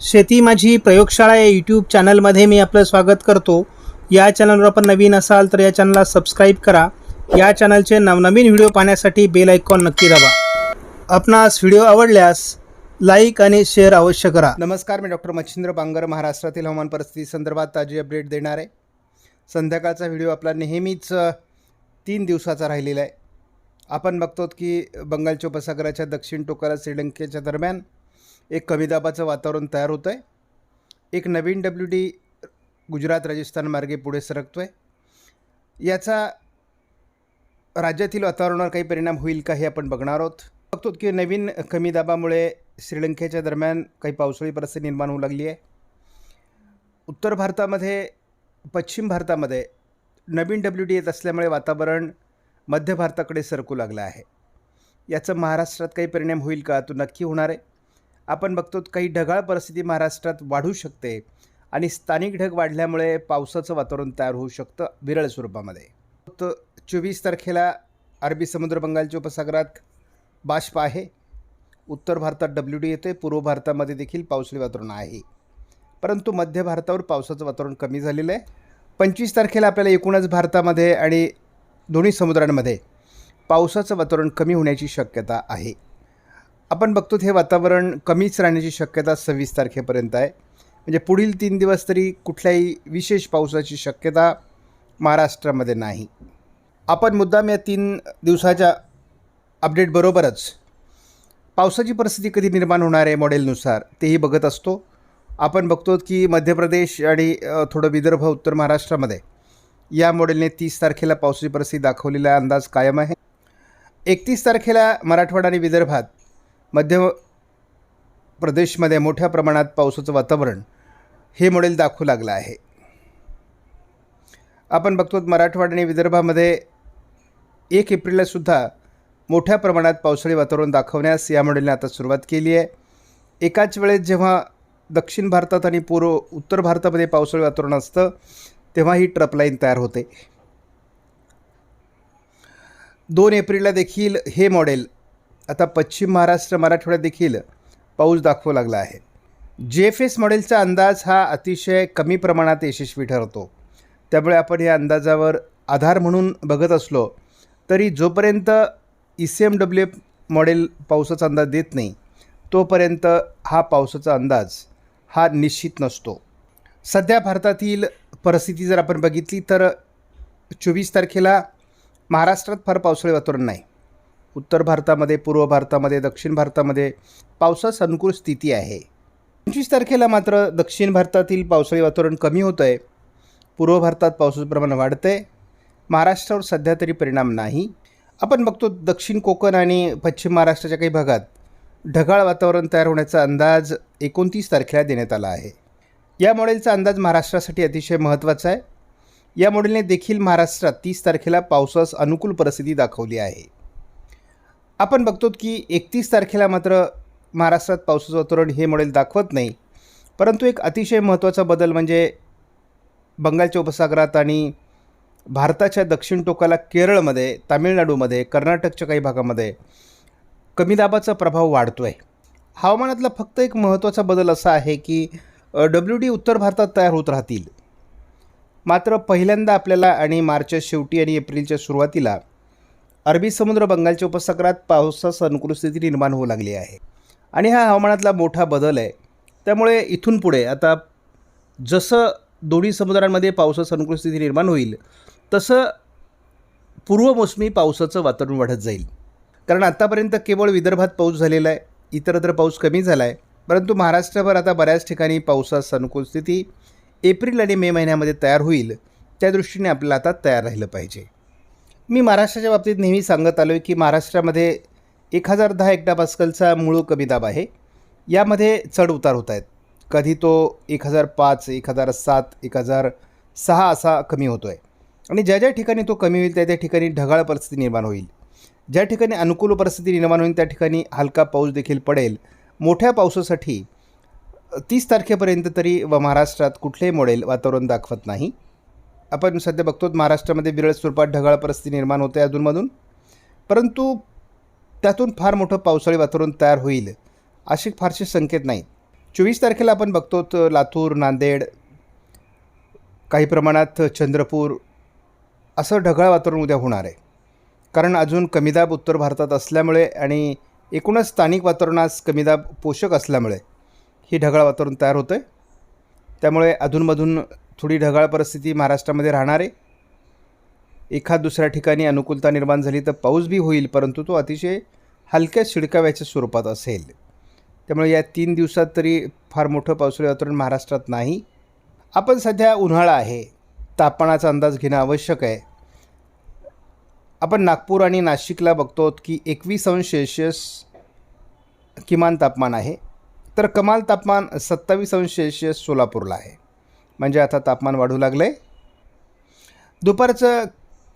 शेती माझी प्रयोगशाळा या यूट्यूब चॅनलमध्ये मी आपलं स्वागत करतो. या चॅनलवर आपण नवीन असाल तर या चॅनलला सबस्क्राईब करा. या चॅनलचे नवनवीन व्हिडिओ पाहण्यासाठी बेल आयकॉन नक्की दाबा. आपणास व्हिडिओ आवडल्यास लाईक आणि शेअर अवश्य करा. नमस्कार मी डॉक्टर मच्छिंद्र बांगर महाराष्ट्रातील हवामान परिस्थिती संदर्भात ताजी अपडेट देणार आहे. संध्याकाळचा व्हिडिओ आपला नेहमीच तीन दिवसाचा राहिलेला आहे. आपण बघतो की बंगालच्या उपसागराच्या दक्षिण टोकाला श्रीलंकेच्या दरम्यान एक कमी दाबाचं वातावरण तयार होतं आहे एक नवीन डब्ल्यू डी गुजरात राजस्थान मार्गे पुढे सरकतो आहे याचा राज्यातील वातावरणावर काही परिणाम होईल का हे आपण बघणार आहोत. बघतो की नवीन कमी दाबामुळे श्रीलंकेच्या दरम्यान काही पावसाळी परिस्थिती निर्माण होऊ लागली आहे. उत्तर भारतामध्ये पश्चिम भारतामध्ये नवीन डब्ल्यू डी येत असल्यामुळे वातावरण मध्य भारताकडे सरकू लागलं आहे. याचा महाराष्ट्रात काही परिणाम होईल का? तो नक्की होणार आहे. आपण बघतो काही ढगाळ परिस्थिती महाराष्ट्रात वाढू शकते आणि स्थानिक ढग वाढल्यामुळे पावसाचं वातावरण तयार होऊ शकतं विरळ स्वरूपामध्ये. तर चोवीस तारखेला अरबी समुद्र बंगालच्या उपसागरात बाष्प आहे. उत्तर भारतात डब्ल्यू डी येते पूर्व भारतामध्ये देखील पावसाळी वातावरण आहे. परंतु मध्य भारतावर पावसाचं वातावरण कमी झालेलं आहे. पंचवीस तारखेला आपल्याला एकूणच भारतामध्ये आणि दोन्ही समुद्रांमध्ये पावसाचं वातावरण कमी होण्याची शक्यता आहे. आपण बघतो हे वातावरण कमीच राहण्याची शक्यता सव्वीस तारखेपर्यंत आहे. म्हणजे पुढील तीन दिवस तरी कुठल्याही विशेष पावसाची शक्यता महाराष्ट्रामध्ये नाही. आपण मुद्दाम या तीन दिवसाच्या अपडेटबरोबरच पावसाची परिस्थिती कधी निर्माण होणार आहे मॉडेलनुसार तेही बघत असतो. आपण बघतो की मध्य प्रदेश आणि थोडं विदर्भ उत्तर महाराष्ट्रामध्ये या मॉडेलने तीस तारखेला पावसाची परिस्थिती दाखवलेला अंदाज कायम आहे. एकतीस तारखेला मराठवाडा आणि विदर्भात मध्य प्रदेशमध्ये मोठ्या प्रमाणात पावसाचं वातावरण हे मॉडेल दाखवू लागलं आहे. आपण बघतो मराठवाडा आणि विदर्भामध्ये एक एप्रिललासुद्धा मोठ्या प्रमाणात पावसाळी वातावरण दाखवण्यास या मॉडेलने आता सुरुवात केली आहे. एकाच वेळेस जेव्हा दक्षिण भारतात आणि पूर्व उत्तर भारतामध्ये पावसाळी वातावरण असतं तेव्हा ही ट्रप लाईन तयार होते. दोन एप्रिलला देखील हे मॉडेल आता पश्चिम महाराष्ट्र मराठवाड्यात देखील पाऊस दाखवू लागला आहे. जे एफ एस मॉडेलचा अंदाज हा अतिशय कमी प्रमाणात यशस्वी ठरतो. त्यामुळे आपण या अंदाजावर आधार म्हणून बघत असलो तरी जोपर्यंत E C M W F model पावसाचा अंदाज देत नाही तोपर्यंत हा पावसाचा अंदाज हा निश्चित नसतो. सध्या भारतातील परिस्थिती जर आपण बघितली तर चोवीस तारखेला महाराष्ट्रात फार पावसाळी वातावरण नाही. उत्तर भारतामध्ये पूर्व भारतामध्ये दक्षिण भारतामध्ये पावसास अनुकूल स्थिती आहे. पंचवीस तारखेला मात्र दक्षिण भारतातील पावसाळी वातावरण कमी होतं आहे पूर्व भारतात पावसाचं प्रमाण वाढतं आहे महाराष्ट्रावर सध्या तरी परिणाम नाही. आपण बघतो दक्षिण कोकण आणि पश्चिम महाराष्ट्राच्या काही भागात ढगाळ वातावरण तयार होण्याचा अंदाज एकोणतीस तारखेला देण्यात आला आहे. या मॉडेलचा अंदाज महाराष्ट्रासाठी अतिशय महत्त्वाचा आहे. या मॉडेलने देखील महाराष्ट्रात तीस तारखेला पावसास अनुकूल परिस्थिती दाखवली आहे. आपण बघतो की एकतीस तारखेला मात्र महाराष्ट्रात पावसाचं वातावरण हे मॉडेल दाखवत नाही. परंतु एक अतिशय महत्त्वाचा बदल म्हणजे बंगालच्या उपसागरात आणि भारताच्या दक्षिण टोकाला केरळमध्ये तामिळनाडूमध्ये कर्नाटकच्या काही भागामध्ये कमी दाबाचा प्रभाव वाढतो आहे हवामानातला फक्त एक महत्त्वाचा बदल असा आहे की डब्ल्यू डी उत्तर भारतात तयार होत राहतील. मात्र पहिल्यांदा आपल्याला आणि मार्चच्या शेवटी आणि एप्रिलच्या सुरुवातीला अरबी समुद्र बंगालच्या उपसागरात पावसास अनुकूल स्थिती निर्माण होऊ लागली आहे. आणि हा हवामानातला मोठा बदल आहे. त्यामुळे इथून पुढे आता जसं दोन्ही समुद्रांमध्ये पावसास अनुकूल स्थिती निर्माण होईल तसं पूर्वमोसमी पावसाचं वातावरण वाढत जाईल. कारण आत्तापर्यंत केवळ विदर्भात पाऊस झालेला आहे इतरत्र पाऊस कमी झाला आहे परंतु महाराष्ट्रभर आता बऱ्याच ठिकाणी पावसास अनुकूल स्थिती एप्रिल आणि मे महिन्यामध्ये तयार होईल. त्या दृष्टीने आपल्याला आता तयार राहिलं पाहिजे. मी महाराष्ट्राच्या बाबतीत नेहमी सांगत आलो आहे की महाराष्ट्रामध्ये एक हजार दहा एकटा पास्कलचा मूळ कमी दाब आहे. यामध्ये चढ उतार होत आहेत. कधी तो एक हजार पाच एक हजार सात एक हजार सहा असा कमी होतो आहे आणि ज्या ज्या ठिकाणी तो कमी होईल त्या त्या ठिकाणी ढगाळ परिस्थिती निर्माण होईल. ज्या ठिकाणी अनुकूल परिस्थिती निर्माण होईल त्या ठिकाणी हलका पाऊस देखील पडेल. मोठ्या पावसासाठी तीस तारखेपर्यंत तरी व महाराष्ट्रात कुठलेही मॉडेल वातावरण दाखवत नाही. आपण सध्या बघतो महाराष्ट्रामध्ये विरळ स्वरूपात ढगाळ परिस्थिती निर्माण होते अधूनमधून. परंतु त्यातून फार मोठं पावसाळी वातावरण तयार होईल असे फारसे संकेत नाहीत चोवीस तारखेला आपण बघतो तर लातूर नांदेड काही प्रमाणात चंद्रपूर असं ढगाळ वातावरण उद्या होणार आहे. कारण अजून कमीदाब उत्तर भारतात असल्यामुळे आणि एकूणच स्थानिक वातावरणास कमीदाब पोषक असल्यामुळे ही ढगाळ वातावरण तयार होतं आहे त्यामुळे अधूनमधून थोडी ढगाळ परिस्थिती महाराष्ट्रामध्ये राहणार आहे. एखाद दुसऱ्या ठिकाणी अनुकूलता निर्माण झाली तर पाऊस बी होईल परंतु तो अतिशय हलक्या शिडकाव्याच्या स्वरूपात असेल. त्यामुळे या तीन दिवसात तरी फार मोठं पावसाळी वातावरण महाराष्ट्रात नाही. आपण सध्या उन्हाळा आहे. तापमानाचा अंदाज घेणं आवश्यक आहे. आपण नागपूर आणि नाशिकला बघतो की एकवीस अंश सेल्शियस किमान तापमान आहे. तर कमाल तापमान सत्तावीस अंश सेल्शियस सोलापूरला आहे. म्हणजे आता तापमान वाढू लागलं आहे दुपारचं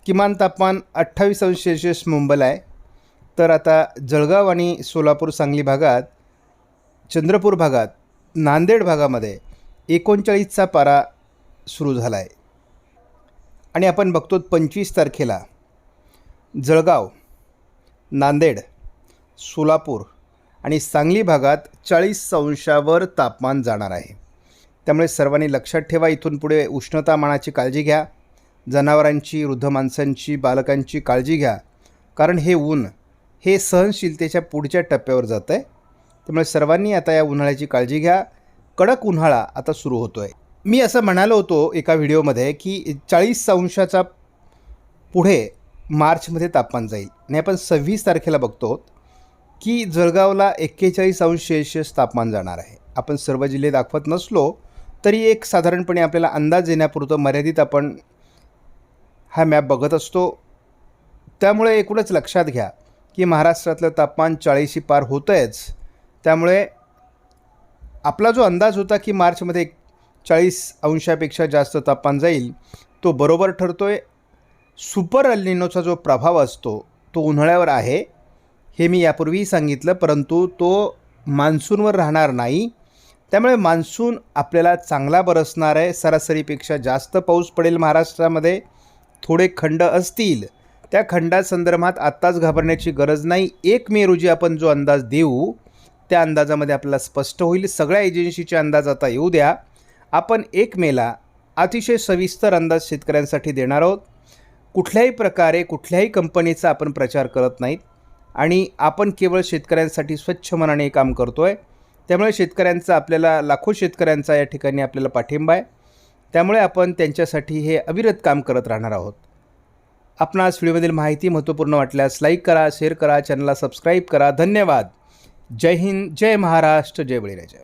किमान तापमान अठ्ठावीस अंश सेल्शियस मुंबईला आहे. तर आता जळगाव आणि सोलापूर सांगली भागात चंद्रपूर भागात नांदेड भागामध्ये एकोणचाळीसचा पारा सुरू झाला आहे आणि आपण बघतो पंचवीस तारखेला जळगाव नांदेड सोलापूर आणि सांगली भागात चाळीस अंशावर तापमान जाणार आहे. त्यामुळे सर्वांनी लक्षात ठेवा इथून पुढे उष्णतामानाची काळजी घ्या जनावरांची वृद्ध माणसांची बालकांची काळजी घ्या कारण हे ऊन हे सहनशीलतेच्या पुढच्या टप्प्यावर जातं आहे त्यामुळे सर्वांनी आता या उन्हाळ्याची काळजी घ्या. कडक उन्हाळा आता सुरू होतो आहे मी असं म्हणालो होतो एका व्हिडिओमध्ये की चाळीस अंशाचा पुढे मार्चमध्ये तापमान जाईल. आणि आपण सव्वीस तारखेला बघतो की जळगावला एक्केचाळीस अंश सेल्शियस तापमान जाणार आहे. आपण सर्व जिल्हे दाखवत नसलो तरी एक साधारणपणे आपल्याला अंदाज येण्यापुरतं मर्यादित आपण हा मॅप बघत असतो. त्यामुळे एकूणच लक्षात घ्या की महाराष्ट्रातलं तापमान चाळीशी पार होतंयच. त्यामुळे आपला जो अंदाज होता की मार्चमध्ये चाळीस अंशापेक्षा जास्त तापमान जाईल तो बरोबर ठरतो आहे सुपर अल्निनोचा जो प्रभाव असतो तो उन्हाळ्यावर आहे हे मी यापूर्वीही सांगितलं परंतु तो मान्सूनवर राहणार नाही. त्यामुळे मान्सून आपल्याला चांगला बरसणार आहे. सरासरीपेक्षा जास्त पाऊस पडेल महाराष्ट्रामध्ये. थोडे खंड असतील. त्या खंडासंदर्भात आत्ताच घाबरण्याची गरज नाही. एक मे रोजी आपण जो अंदाज देऊ त्या अंदाजामध्ये आपल्याला स्पष्ट होईल. सगळ्या एजन्सीचे अंदाज आता येऊ द्या. आपण एक मेला अतिशय सविस्तर अंदाज शेतकऱ्यांसाठी देणार आहोत. कुठल्याही प्रकारे कुठल्याही कंपनीचा आपण प्रचार करत नाहीत. आणि आपण केवळ शेतकऱ्यांसाठी स्वच्छ मनाने काम करतो आहे त्यामुळे शेतकऱ्यांचा आपल्याला लाखो शेतकऱ्यांचा या ठिकाणी आपल्याला पाठिंबा आहे. त्यामुळे आपण त्यांच्यासाठी हे अविरत काम करत राहणार आहोत. आपणास व्हिडिओमधील माहिती महत्त्वपूर्ण वाटल्यास लाईक करा शेअर करा चॅनलला सबस्क्राईब करा. धन्यवाद. जय हिंद जय महाराष्ट्र जय बळीराजा.